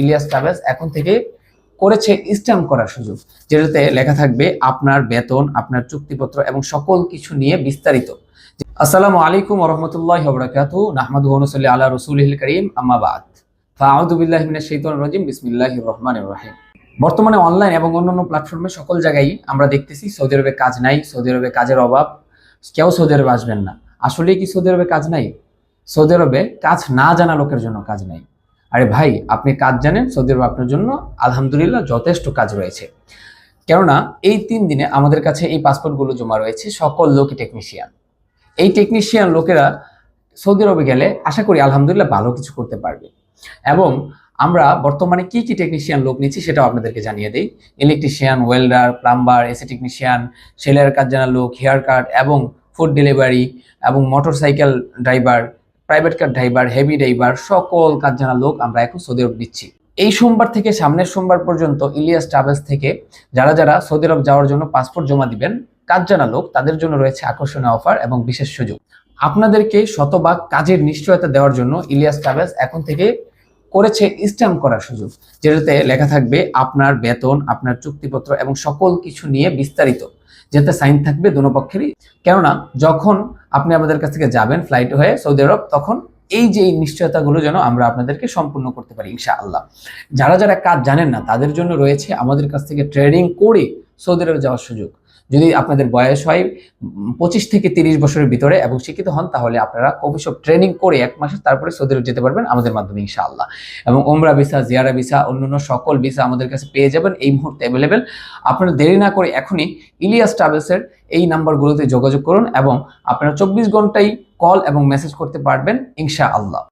Ilias travels এখন থেকে করেছে স্ট্যাম্প করার সুযোগ, যেটাতে লেখা থাকবে আপনার বেতন, আপনার চুক্তিপত্র এবং সকল কিছু নিয়ে বিস্তারিত। আসসালামু আলাইকুম রহমতুল্লাহ বরকাতু নাহমাদু অনুসল্লি আলা রসুলহিল করিম আম্মাবাদ ফাউদু বিল্লাহ মিনাশ শাইতানির রাজিম, বিসমিল্লাহির রহিম। বর্তমানে অনলাইন এবং অন্যান্য প্ল্যাটফর্মে সকল জায়গায় আমরা দেখতেছি সৌদি আরবে কাজ নাই, সৌদি আরবে কাজের অভাব। কেউ সৌদি আরবে আসবেন না। আসলে কি সৌদি আরবে কাজ নাই? সৌদি আরবে কাজ না জানা লোকের জন্য কাজ নাই। আরে ভাই, আপনি কাজ জানেন, সৌদি আরবে আপনার জন্য আলহামদুলিল্লাহ যথেষ্ট কাজ রয়েছে। কেননা, এই তিন দিনে আমাদের কাছে এই পাসপোর্টগুলো জমা রয়েছে সকল লোকই টেকনিশিয়ান এই টেকনিশিয়ান লোকেরা সৌদি আরবে গেলে আশা করি আলহামদুলিল্লাহ ভালো কিছু করতে পারবে। এবং আমরা বর্তমানে কি কি টেকনিশিয়ান লোক নিচ্ছি সেটাও আপনাদেরকে জানিয়ে দিই। Electrician welder plumber AC technician সেলের কাজ জানা লোক হেয়ার কাট এবং ফুড ডেলিভারি এবং motorcycle driver private car driver, heavy driver, সকল কাজ জানা লোক আমরা এখন সৌদি আরব দিচ্ছি। এই সোমবার থেকে সামনের সোমবার পর্যন্ত ইলিয়াস ট্রাভেলস থেকে যারা যারা সৌদি আরব যাওয়ার জন্য পাসপোর্ট জমা দিবেন, কাজ জানা লোক, তাদের জন্য রয়েছে আকর্ষণীয় অফার এবং বিশেষ সুযোগ। আপনাদেরকে শতভাগ কাজের নিশ্চয়তা দেওয়ার জন্য ইলিয়াস ট্রাভেলস এখন থেকে করেছে স্ট্যাম্প করার সুযোগ, যেটাতে লেখা থাকবে আপনার বেতন, আপনার চুক্তিপত্র এবং সকল কিছু নিয়ে বিস্তারিত। যেতে সাইন থাকবে দোনো পক্ষেরই। কেননা, যখন আপনি আমাদের কাছ থেকে যাবেন ফ্লাইট হয়ে সৌদি আরব, তখন এই যে এই নিশ্চয়তাগুলো যেন আমরা আপনাদেরকে সম্পূর্ণ করতে পারি ইনশা আল্লাহ যারা যারা কাজ জানেন না, তাদের জন্য রয়েছে আমাদের কাছ থেকে ট্রেডিং করে সৌদি আরবে যাওয়ার সুযোগ। যদি আপনাদের বয়স হয় পঁচিশ থেকে তিরিশ বছরের ভিতরে এবং শিক্ষিত হন, তাহলে আপনারা অবশ্যই ট্রেনিং করে এক মাসে তারপরে সৌদি আরব যেতে পারবেন আমাদের মাধ্যমে, ইনশাআল্লাহ। এবং ওমরা ভিসা, জিয়ারা ভিসা, অন্যান্য সকল ভিসা আমাদের কাছে পেয়ে যাবেন, এই মুহূর্তে অ্যাভেলেবেল আপনারা দেরি না করে এখনই ইলিয়াস ট্রাভেলসের এই নাম্বারগুলোতে যোগাযোগ করুন এবং আপনারা চব্বিশ ঘন্টাই কল এবং মেসেজ করতে পারবেন, ইনশাআল্লাহ।